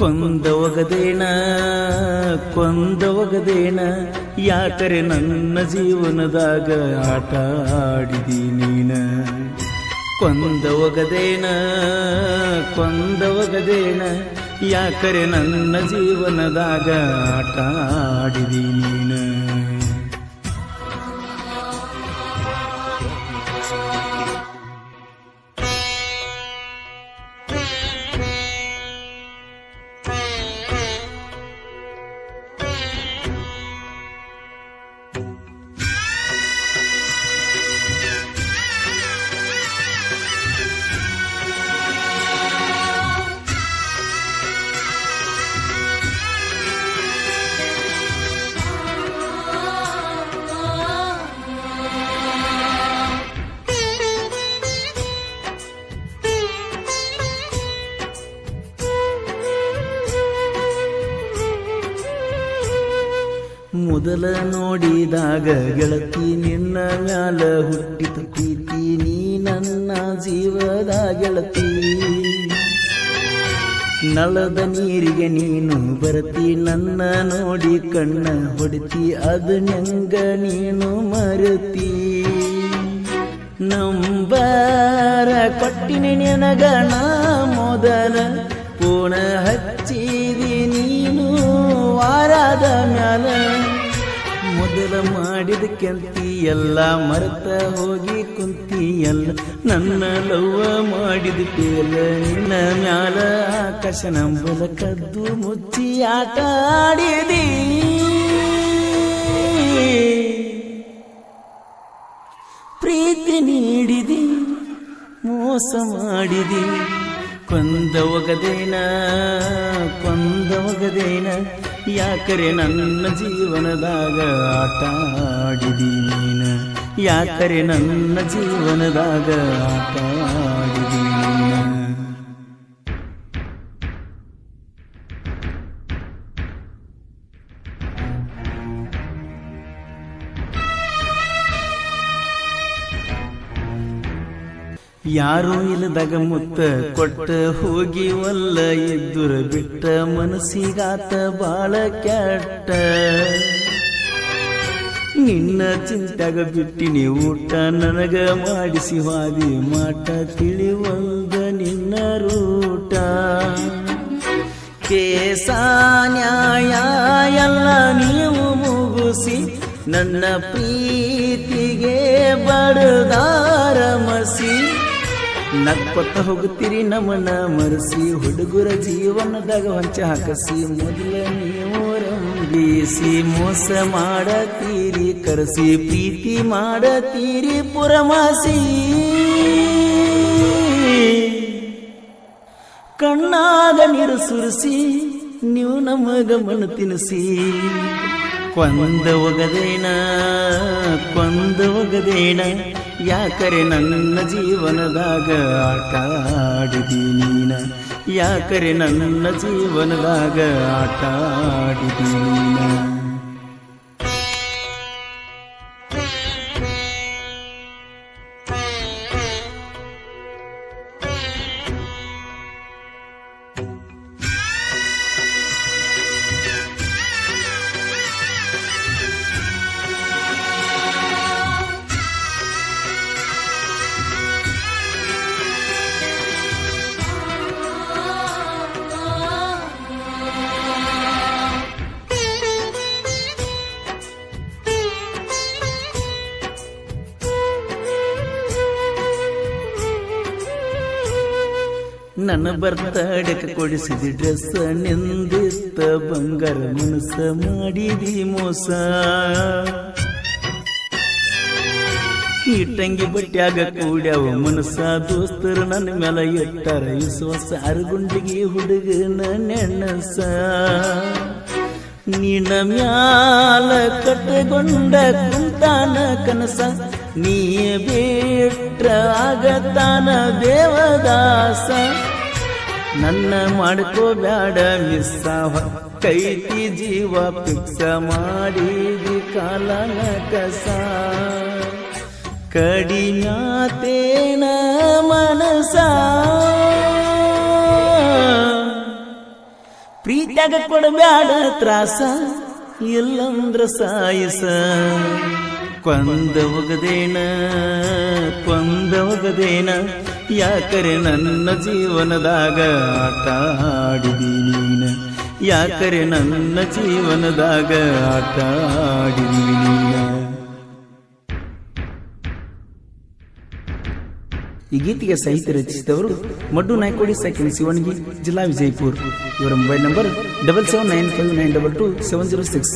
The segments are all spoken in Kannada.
ಕೊಂದ ಒಗದೇಣ ಕೊಂದ ಒಗದೇಣ ಯಾಕರೆ ನನ್ನ ಜೀವನದಾಗ ಆಟ ಆಡಿದಿ ನೀನ. ಕೊಂದ ಒಗದೇಣ ಯಾಕರೆ ನನ್ನ ಜೀವನದಾಗ ಆಟ ಆಡಿದಿ ನೀನ. ಮೊದಲ ನೋಡಿದಾಗ ಗೆಳತಿ ನಿನ್ನ ಮ್ಯಾಲ ಹುಟ್ಟಿತ ಪ್ರೀತಿ, ನೀ ನನ್ನ ಜೀವದ ಗೆಳತಿ. ನಳದ ನೀರಿಗೆ ನೀನು ಬರತಿ, ನನ್ನ ನೋಡಿ ಕಣ್ಣ ಹೊಡಿತಿ, ಅದು ನಂಗ ನೀನು ಮರತಿ. ನಂಬರ ಕೊಟ್ಟಿನಿ ನಿನಗ ಮೊದಲ, ಪೂಣ ಹಚ್ಚಿದಿ ನೀನು ವಾರದ ಮ್ಯಾಲ. ಮೊದಲ ಮಾಡಿದ ಕೆಂತಿ ಎಲ್ಲ ಮರೆತ ಹೋಗಿ ಕುಂತಿ ಎಲ್ಲ ನನ್ನ ಲವ್ವ ಮಾಡಿದ ಪೇಲ ನಿನ್ನ ಮ್ಯಾಲ ಆಕಾಶ ನಂಬಲ ಕದ್ದು ಮುಚ್ಚಿ ಆಟ ಆಡಿದಿ ಪ್ರೀತಿ ನೀಡಿದಿ, ಮೋಸ ಮಾಡಿದಿ. ಕೊಂದ ಒಗದೇನ ಕೊಂದ ಒಗದೇನ ಯಾಕರೆ ನನ್ನ ಜೀವನದಾಗ ಆಟ ಆಡಿದಿ ಯಾಕರೆ ನನ್ನ ಜೀವನದಾಗ ಆಟ ಆಡಿದಿ ಯಾರೂ ಇಲ್ಲದಾಗ ಮುತ್ತ ಕೊಟ್ಟ ಹೋಗಿ ಒಲ್ಲ ಎದ್ದುರ ಬಿಟ್ಟ ಮನಸ್ಸಿಗಾತ ಬಾಳ ಕೆಟ್ಟ. ನಿನ್ನ ಚಿಂತಾಗ ಬಿಟ್ಟಿನಿ ಊಟ ನನಗ ಮಾಡಿಸಿ ಹಾದಿ ಮಾಟ ತಿಳಿವಲ್ದ ನಿನ್ನ ರೂಟ. ಕೇಸ ನ್ಯಾಯ ಎಲ್ಲ ನೀವು ಮುಗಿಸಿ ನನ್ನ ಪ್ರೀತಿಗೆ ಬಡದಾರ ಮಸಿ ನಕ್ಕೊತ್ತ ಹೋಗುತ್ತೀರಿ ನಮನ ಮರೆಸಿ, ಹುಡುಗರ ಜೀವನದಾಗ ಹೊಂಚ ಹಾಕಸಿ, ಮೊದಲ ನೀವು ಮೋಸ ಮಾಡತೀರಿ, ಕರೆಸಿ, ಪ್ರೀತಿ ಮಾಡತೀರಿ, ಪುರಮಾಸಿ. ಕಣ್ಣಾಗ ನೀರು ಸುರಿಸಿ, ನೀವು ನಮಗ ಗಮನ ತಿನ್ನಿಸಿ ಕೊಂದ ಒಗದೇನ ಕೊಂದ ಒಗದೇನ ಯಾಕರೆ ನನ್ನ ಜೀವನದಾಗ ಆಟಾಡಿದಿ ನೀನ? ಯಾಕರೆ ನನ್ನ ಜೀವನದಾಗ ಆಟಾಡಿದಿ ನೀನ? ನನ್ನ ಬರ್ತಡಕ್ಕೆ ಕೊಡಿಸಿದಿ ಡ್ರೆಸ್ ನಿಂದಿತ್ತ, ಬಂಗಾರ ಮನಸ್ಸ ಮಾಡಿದಿ ಮೋಸ. ಇಟ್ಟಂಗಿ ಬಟ್ಟ್ಯಾಗ ಕೂಡ್ಯಾವ ಮನಸ್ಸ, ದೋಸ್ತರು ನನ್ನ ಮೇಲೆ ಇಟ್ಟಾರ ವಿಶ್ವಾಸ ಅರಗುಂಡಿಗೆ ಹುಡುಗನ ನೆನಸ ನಿನ್ನ ಮ್ಯಾಲ ಕಟ್ಟಗೊಂಡ ಕುಂತಾನ ಕನಸ ನೀ ಬಿಟ್ರಾಗತಾನ ದೇವದಾಸ. ನನ್ನ ಮಾಡ್ಕೋಬ್ಯಾಡ ಮಿಸ್ಸ ಕೈತಿ ಜೀವ ಪಿಕ್ಸ ಮಾಡಿದಿ ಕಾಲನ ಕಸ ಕಡಿಮ್ಯಾತೇನ ಮನಸ. ಪ್ರೀತಿಯಾಗ ಕೊಡಬ್ಯಾಡ ತ್ರಾಸ ಎಲ್ಲಂದ್ರ ಸಾಯಿಸ. ಕೊಂದ ಒಗದೇನ ಕೊಂದ ಒಗದೇನ ಯಾಕರೆ ನನ್ನ ಜೀವನದಾಗ ಆಟ ಆಡಿದಿ ನೀನ? ಯಾಕರೆ ನನ್ನ ಜೀವನದಾಗ ಆಟ ಆಡಿದಿ ನೀನ? ಈ ಗೀತೆಗೆ ಸಾಹಿತ್ಯ ರಚಿಸಿದವರು ಮಡ್ಡು ನಾಯ್ಕೋಡಿ ಸೆಕೆಂಡ್ ಶಿವಣಗಿ, ಜಿಲ್ಲಾ ವಿಜಯಪುರ. ಇವರ mobile number double seven nine five nine double two seven zero six.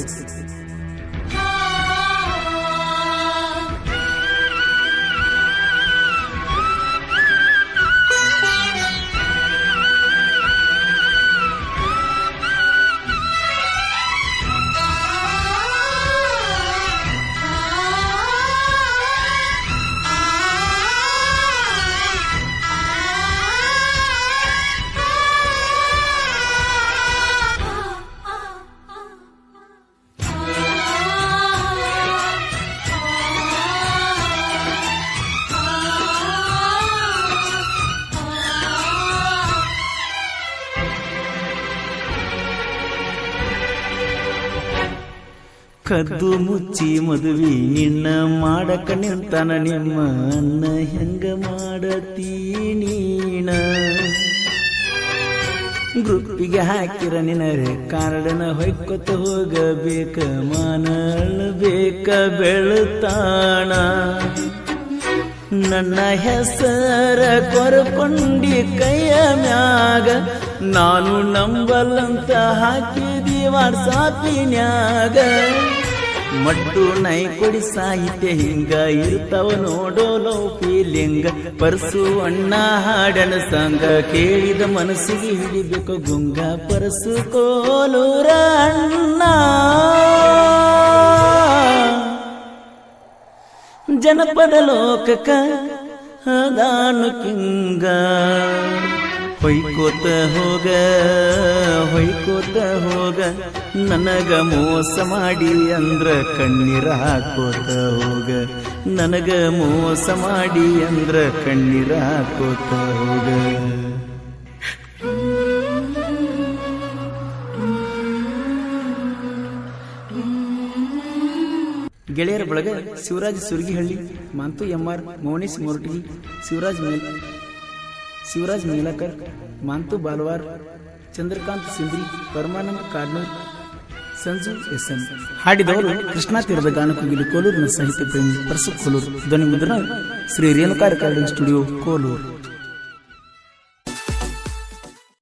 ಕದ್ದು ಮುಚ್ಚಿ ಮದುವೆ ನಿನ್ನ ಮಾಡಕ ನಿಂತನ ನಿಮ್ಮ ಅನ್ನ ಹೆಂಗ ಮಾಡತೀ ನೀನ? ಗ್ರೂಪಿಗೆ ಹಾಕಿರ ನಿನರೆ ಕಾರ್ಡನ ಹೊಯ್ಕೊತ ಹೋಗಬೇಕ ಬೇಕ ಬೆಳತಾಣ. ನನ್ನ ಹೆಸರ ಕೊರಕೊಂಡಿ ಕೈಯ ಮ್ಯಾಗ, ನಾನು ನಂಬಲ್ಲಂತ ಹಾಕಿದಿ ವಾಟ್ಸಾಪಿನ್ಯಾಗ ಮಟ್ಟು ನೈ ಕೊಡಿ ಸಾಹಿತ್ಯ ಹಿಂಗ, ಇರ್ತಾವ ಲೋಪಿ ಫೀಲಿಂಗ. ಪರಸು ಅಣ್ಣ ಹಾಡನ ಸಂಗ, ಕೇಳಿದ ಮನಸ್ಸಿಗೆ ಹಿಡಿಬೇಕು ಗುಂಗ. ಪರಸು ಕೋಲೂರ ಅಣ್ಣ. ಜನಪದ ಲೋಕಕ ಅದಾನು ಕಿಂಗ. ಹೊಯ್ಕೋತ ಹೋಗ ಹೊಯ್ಕೋತ ಹೋಗ, ನನಗ ಮೋಸ ಮಾಡಿ ಅಂದ್ರ ಕಣ್ಣೀರ ಹಾಕೋತ ಹೋಗ. ನನಗ ಮೋಸ ಮಾಡಿ ಅಂದ್ರ ಕಣ್ಣೀರ ಹಾಕೋತ ಹೋಗ. ಗೆಳೆಯರ ಬಳಗ ಶಿವರಾಜ್ ಸುರ್ಗಿಹಳ್ಳಿ, ಮಾಂತು ಎಂಆರ್ ಮೌನೇಶ್ ಮೊರಟಗಿ, ಶಿವರಾಜ್ ಮೇಲ್ ಶಿವರಾಜ್ ಮೇಲಕರ್ ಮಾಂತು ಬಾಲ್ವಾರ್, ಚಂದ್ರಕಾಂತ್ ಸಿಂದ್ರಿ, ಪರಮಾನಂದ್ ಕಾರ್ನೂರ್ ಸಂಜು ಎಸ್ ಎಂ ಹಾಡಿದವರು ಕೃಷ್ಣಾ ತೀರದ ಗಾನಕೋಗಿಲು ಕೋಲೂರಿನ ಸಾಹಿತ್ಯ ಪ್ರೇಮಿ ಪರಸು ಕೋಲೂರು. ಧ್ವನಿ ಮುದ್ರಣ ಶ್ರೀ ರೇಣುಕಾ ರೆಕಾರ್ಡಿಂಗ್ ಸ್ಟುಡಿಯೋ ಕೋಲೂರು.